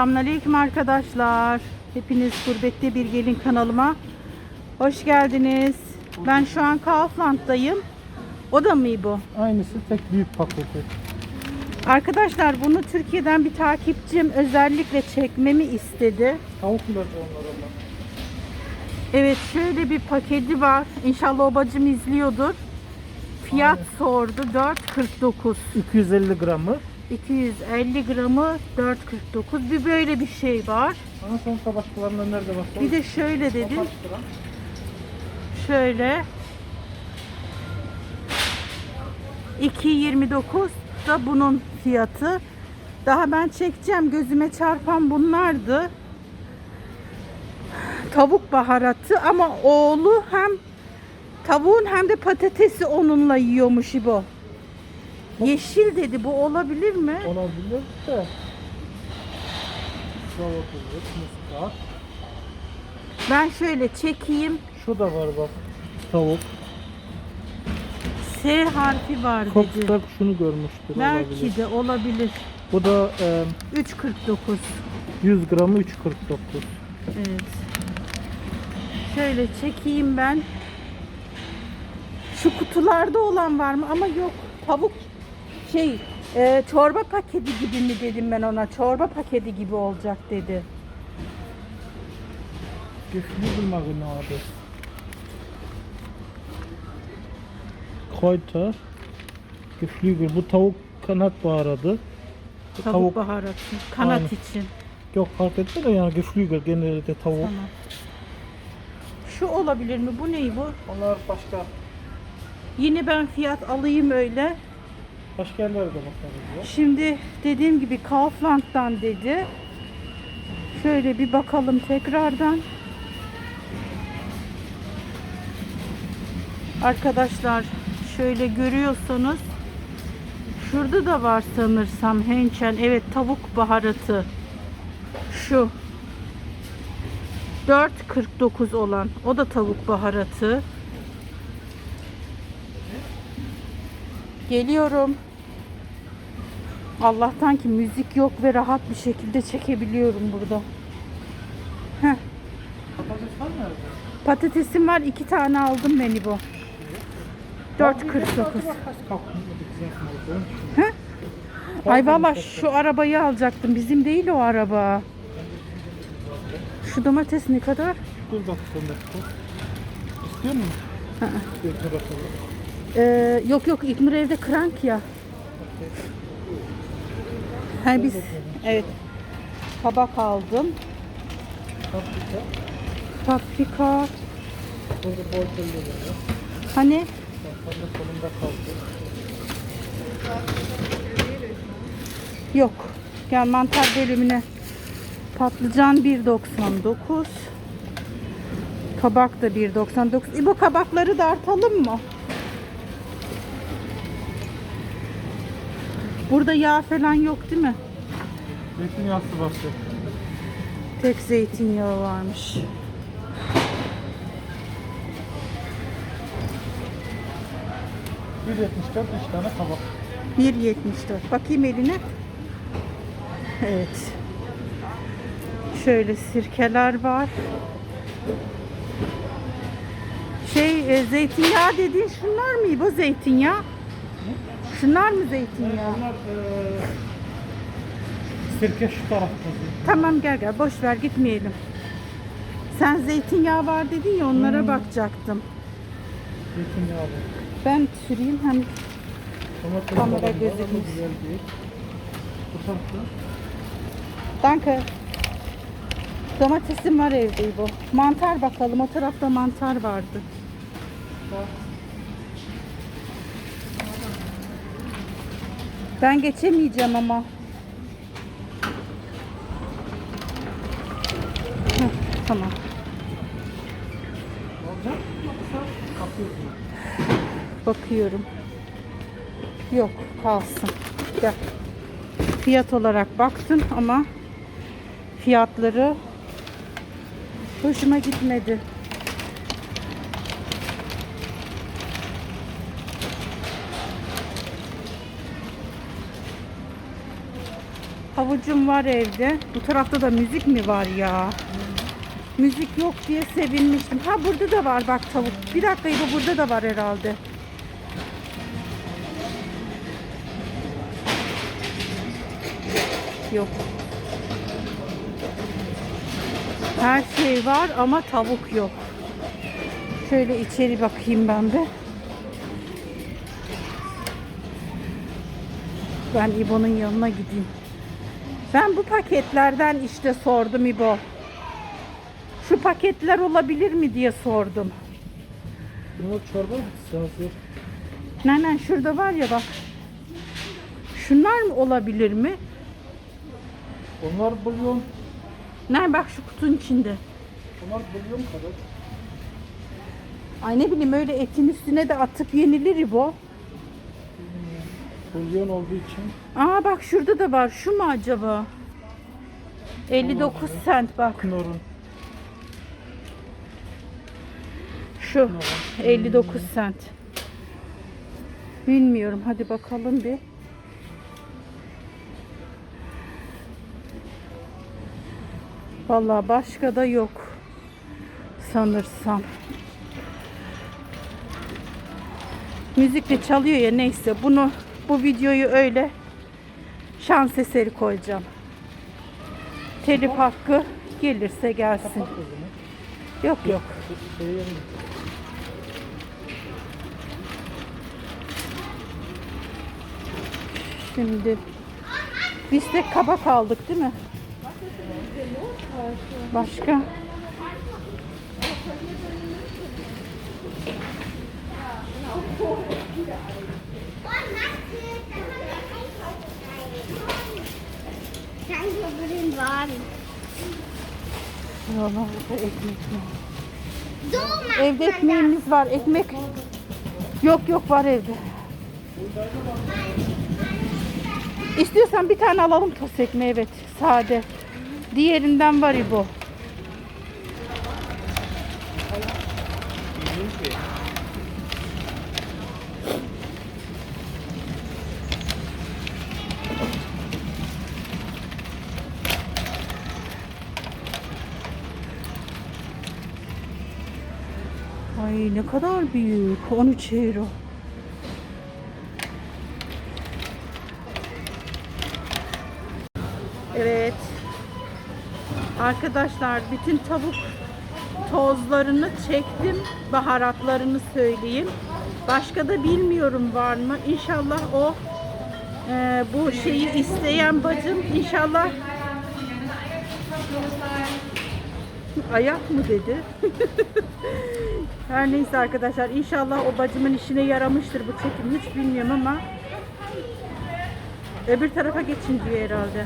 Selamünaleyküm arkadaşlar. Hepiniz Gurbette Bir Gelin kanalıma hoş geldiniz. Ben şu an Kaufland'dayım. O da mı bu? Aynısı tek büyük paketi. Arkadaşlar bunu Türkiye'den bir takipçim özellikle çekmemi istedi. Tavuk ilacı onlar onlar. Evet şöyle bir paketi var. İnşallah o bacım izliyordur. Fiyat sordu 4.49. 250 gramı. 250 gramı 4.49. Bir böyle bir şey var. Ama sonuçta başkalarında nerede var? Bir de şöyle dedim. Şöyle 2.29 da bunun fiyatı. Daha ben çekeceğim. Gözüme çarpan bunlardı. Tavuk baharatı ama oğlu hem tavuğun hem de patatesi onunla yiyormuş İbo. Yeşil dedi. Bu olabilir mi? Olabilir de. Şurada oturuyor. Muskat. Ben şöyle çekeyim. Şu da var bak. Tavuk. S harfi var dedi. Foxlar şunu görmüştür. olabilir. Belki de olabilir. Bu da e, 3.49. 100 gramı 3.49. Evet. Şöyle çekeyim ben. Şu kutularda olan var mı? Ama yok. Tavuk şey e, çorba paketi gibi mi dedim ben ona. Çorba paketi gibi olacak dedi. Geflügel Marinade. Kräuter. Geflügel. Bu tavuk kanat baharatı. Bu Tavuk, baharatı. Kanat Aynen. için. Yok fark etme de yani Geflügel genelde tavuk. Tamam. Şu olabilir mi? Bu ne bu? Onlar başka Yine ben fiyat alayım öyle. Başka yerlerde bakarız ya. Şimdi dediğim gibi Kaufland'dan dedi. Şöyle bir bakalım tekrardan. Arkadaşlar şöyle görüyorsanız şurada da var sanırsam hençen. Evet tavuk baharatı. Şu 4.49 olan o da tavuk baharatı. Geliyorum. Allah'tan ki müzik yok ve rahat bir şekilde çekebiliyorum burada. Heh, Patates var nerede? patatesim var iki tane aldım beni bu. 4.49. He? Ay valla şu arabayı alacaktım. Bizim değil o araba. Şu domates ne kadar? Dur bak. İstiyor musun? Ee, yok yok İlknur evde krank ya. Ha biz evet tabak aldım. Paprika. Paprika Burada bol var. hani de solunda kaldı. yok. Gel mantar bölümüne. Patlıcan 1.99. Kabak da 1.99. İbo kabakları dartalım mı? Burada yağ falan yok değil mi? Zeytinyağısı bastı. Tek zeytinyağı varmış. Bir 74 3 tane tabak. 1.74. Bakayım eline. Evet. Şöyle sirkeler var. Şey e, zeytinyağı dediğin şunlar mı bu zeytinyağı? Şunlar mı zeytinyağı? Onlar eee sirke şu tarafta. Tamam gel gel boş ver gitmeyelim. Sen zeytinyağı var dedin ya onlara Hmm. bakacaktım. Zeytinyağı var. Ben süreyim hem Domates Kamera falan var ama gözükmüş. Güzel değil. Bu tarafta. Danke. Domatesim var evde bu. Mantar bakalım. O tarafta mantar vardı. Ben geçemeyeceğim ama. Heh, tamam. Bakıyorum. Yok kalsın. Gel. Fiyat olarak baktım ama fiyatları hoşuma gitmedi. Havucum var evde. Bu tarafta da müzik mi var ya? Müzik yok diye sevinmiştim. Ha burada da var bak tavuk. Bir dakika bu burada da var herhalde. Yok. Her şey var ama tavuk yok. Şöyle içeri bakayım ben de. Ben İbo'nun yanına gideyim. Ben bu paketlerden işte sordum İbo. Şu paketler olabilir mi diye sordum. Bunlar çorba bitkisi hazır. Nenen şurada var ya bak. Şunlar mı olabilir mi? Onlar bulyon. Ne bak şu kutunun içinde. Onlar bulyon kadar. Ay ne bileyim öyle etin üstüne de atıp yenilir İbo. Bulyon olduğu için. Aa bak şurada da var. Şu mu acaba? 59 sent bak. Knorr'un. Şu 59 sent. Bilmiyorum. Hadi bakalım bir. Vallahi başka da yok. Sanırsam. Müzik de çalıyor ya neyse. Bunu bu videoyu öyle şans eseri koyacağım. Telif hakkı gelirse gelsin. Yok yok. Şimdi biz de kabak aldık değil mi? Başka? Ekmek var. Dolma. Evde ekmeğimiz var. Ekmek yok yok var evde. İstiyorsan bir tane alalım tost ekmeği evet sade. Diğerinden var bu. Ay ne kadar büyük. 13 euro. Evet. Arkadaşlar bütün tavuk tozlarını çektim. Baharatlarını söyleyeyim. Başka da bilmiyorum var mı. İnşallah o e, bu şeyi isteyen bacım inşallah ayak mı dedi. Her neyse arkadaşlar inşallah o bacımın işine yaramıştır bu çekim hiç bilmiyorum ama öbür tarafa geçin diyor herhalde.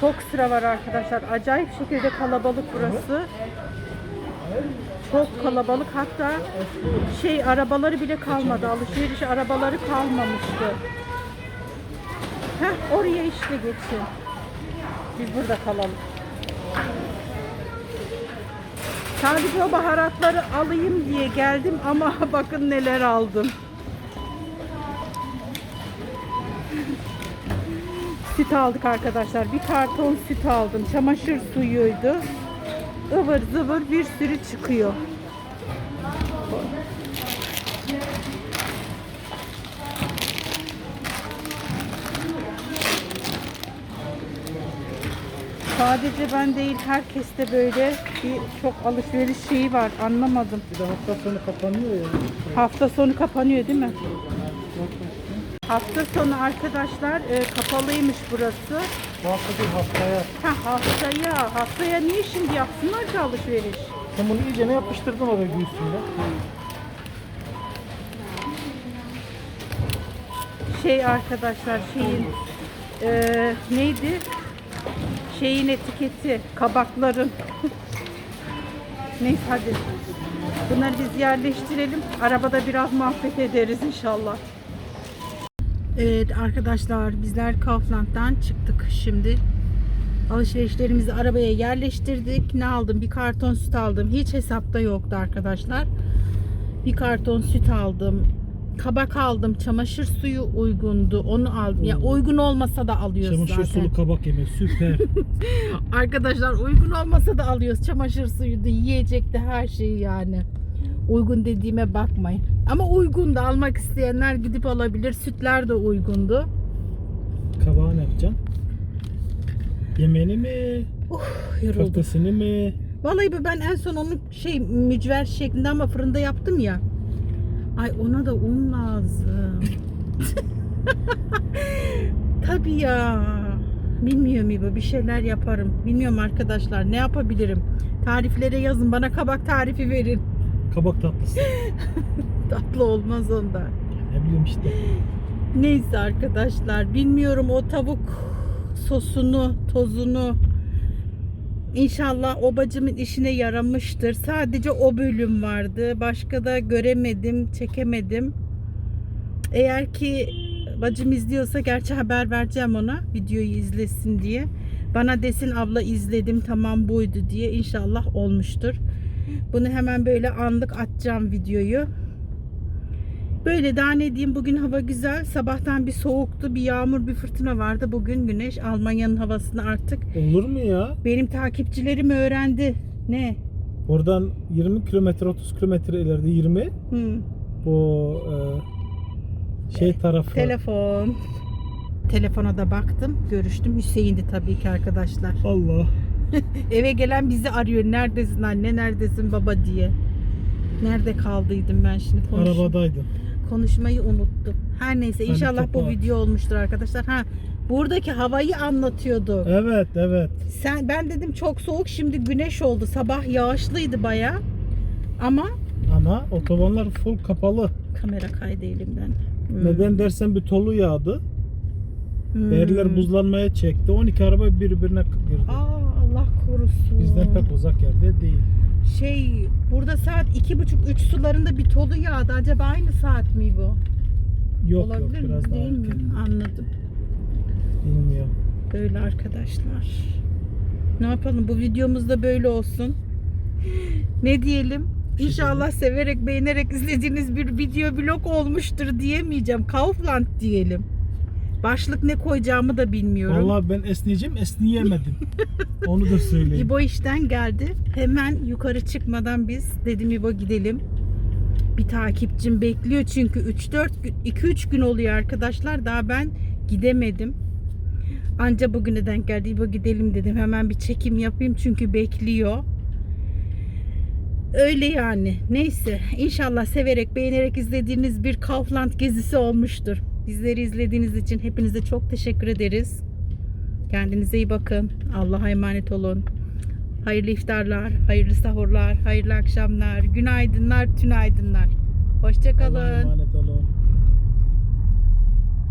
Çok sıra var arkadaşlar. Acayip şekilde kalabalık burası. Çok kalabalık. Hatta şey arabaları bile kalmadı. Alışveriş arabaları kalmamıştı. Heh, oraya işte geçin. Biz burada kalalım. Sadece baharatları alayım diye geldim ama bakın neler aldım. Süt aldık arkadaşlar. Bir karton süt aldım. Çamaşır suyuydu. ıvır zıvır bir sürü çıkıyor. Sadece ben değil herkeste böyle bir çok alışveriş şeyi var. Anlamadım. Bir de hafta sonu kapanıyor ya. Hafta sonu kapanıyor değil mi? Hafta sonu arkadaşlar e, kapalıymış burası. Bu hafta değil haftaya. Ha haftaya, haftaya niye şimdi yapsınlar ki alışveriş? Sen bunu iyice ne yapıştırdın oraya üstünde? Şey arkadaşlar şeyin e, neydi? Şeyin etiketi, kabakların. Neyse hadi. Bunları biz yerleştirelim. Arabada biraz muhabbet ederiz inşallah. Evet arkadaşlar bizler Kaufland'dan çıktık şimdi. Alışverişlerimizi arabaya yerleştirdik. Ne aldım? Bir karton süt aldım. Hiç hesapta yoktu arkadaşlar. Bir karton süt aldım. Kabak aldım. Çamaşır suyu uygundu. Onu aldım. Ya uygun olmasa da alıyoruz Çamaşır zaten. sulu kabak yeme süper. Arkadaşlar uygun olmasa da alıyoruz. Çamaşır suyu da yiyecek de her şeyi yani. Uygun dediğime bakmayın. Ama uygun da almak isteyenler gidip alabilir. Sütler de uygundu. Kabağı ne yapacaksın? Yemeğini mi? Yoruldum. Köftesini mi? Vallahi ben en son onu şey mücver şeklinde ama fırında yaptım ya. Ay ona da un lazım. Tabii ya. Bilmiyorum İbo bir şeyler yaparım. Bilmiyorum arkadaşlar ne yapabilirim. Tariflere yazın bana kabak tarifi verin. Kabak tatlısı. Tatlı olmaz onda. ne bileyim işte. Neyse arkadaşlar bilmiyorum o tavuk sosunu, tozunu İnşallah o bacımın işine yaramıştır. Sadece o bölüm vardı. Başka da göremedim, çekemedim. Eğer ki bacım izliyorsa gerçi haber vereceğim ona videoyu izlesin diye. Bana desin abla izledim tamam buydu diye inşallah olmuştur. Bunu hemen böyle anlık atacağım videoyu. Böyle daha ne diyeyim bugün hava güzel. Sabahtan bir soğuktu, bir yağmur, bir fırtına vardı. Bugün güneş. Almanya'nın havasını artık Olur mu ya? benim takipçilerim öğrendi. Ne? Oradan 20 kilometre 30 kilometre ileride 20 Hı. bu e, şey tarafı. Telefon. Telefona da baktım. Görüştüm. Hüseyin'di tabii ki arkadaşlar. Allah. Eve gelen bizi arıyor. Neredesin anne, neredesin baba diye. Nerede kaldıydım ben şimdi konuş Arabadaydım. Konuşmayı unuttum. Her neyse Hadi inşallah bu kapat. video olmuştur arkadaşlar. Ha buradaki havayı anlatıyordu. Evet evet. Sen ben dedim çok soğuk şimdi güneş oldu. Sabah yağışlıydı baya. Ama Ama otobanlar full kapalı. kamera kaydı elimden. Hmm. Neden dersen bir tolu yağdı. Hmm. Yerler buzlanmaya çekti. 12 araba birbirine girdi. Aa Allah korusun. Bizden pek uzak yerde değil. Şey burada saat iki buçuk üç sularında bir tolu yağdı. Acaba aynı saat mi bu? Yok Olabilir yok biraz mi? daha Değil mi? erken. Anladım. Bilmiyorum. Böyle arkadaşlar. Ne yapalım? Bu videomuz da böyle olsun. Ne diyelim? İnşallah severek, beğenerek izlediğiniz bir video blog olmuştur diyemeyeceğim. Kaufland diyelim. Başlık ne koyacağımı da bilmiyorum. Vallahi ben esneyeceğim esneyemedim. Onu da söyleyeyim. İbo işten geldi. Hemen yukarı çıkmadan biz dedim İbo gidelim. Bir takipçim bekliyor çünkü 3-4 gün 2-3 gün oluyor arkadaşlar. Daha ben gidemedim. Anca bugüne denk geldi. İbo gidelim dedim. Hemen bir çekim yapayım çünkü bekliyor. Öyle yani. Neyse. İnşallah severek, beğenerek izlediğiniz bir Kaufland gezisi olmuştur. Bizleri izlediğiniz için hepinize çok teşekkür ederiz. Kendinize iyi bakın. Allah'a emanet olun. Hayırlı iftarlar, hayırlı sahurlar, hayırlı akşamlar, günaydınlar, tünaydınlar. Allah'a Hoşçakalın. emanet olun.